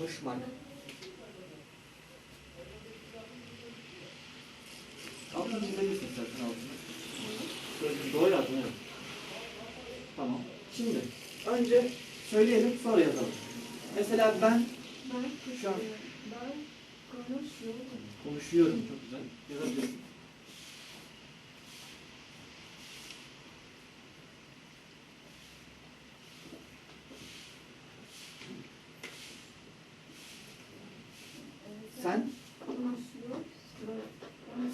konuşmak. Altını çizebilirsin zaten altını. Böyle Doğru yazdın evet. Tamam. Şimdi önce söyleyelim sonra yazalım. Mesela ben Ben Şu an- konuşuyorum. Ben konuşuyorum. konuşuyorum. Çok güzel. Yazabilirsin. Sen konuşuyor.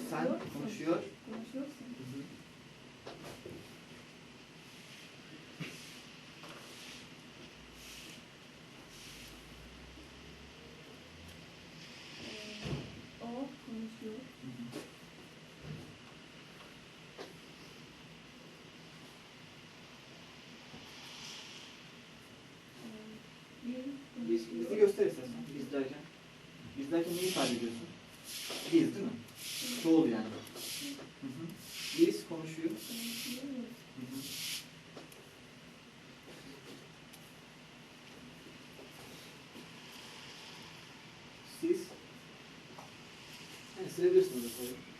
sen konuşuyor. Konuşuyorsun. Hı hı. Biz, bizi göster istersen. Biz derken. Biz derken neyi ifade ediyorsun? Biz değil mi? Çoğul yani. Hı hı. Biz konuşuyor. Siz yani silebilirsiniz o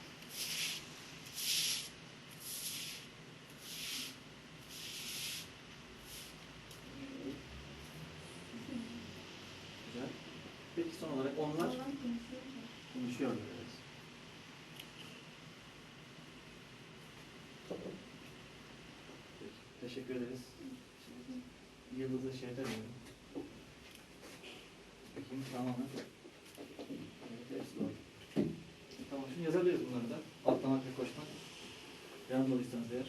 son olarak onlar konuşuyorlar. teşekkür ederiz. Yıldızı şeyden mi? Bakayım tamamen. Evet, hepsi doğru. Tamam, şimdi yazabiliriz bunları da. Atlamak ve koşmak. Yardımcı olursanız eğer.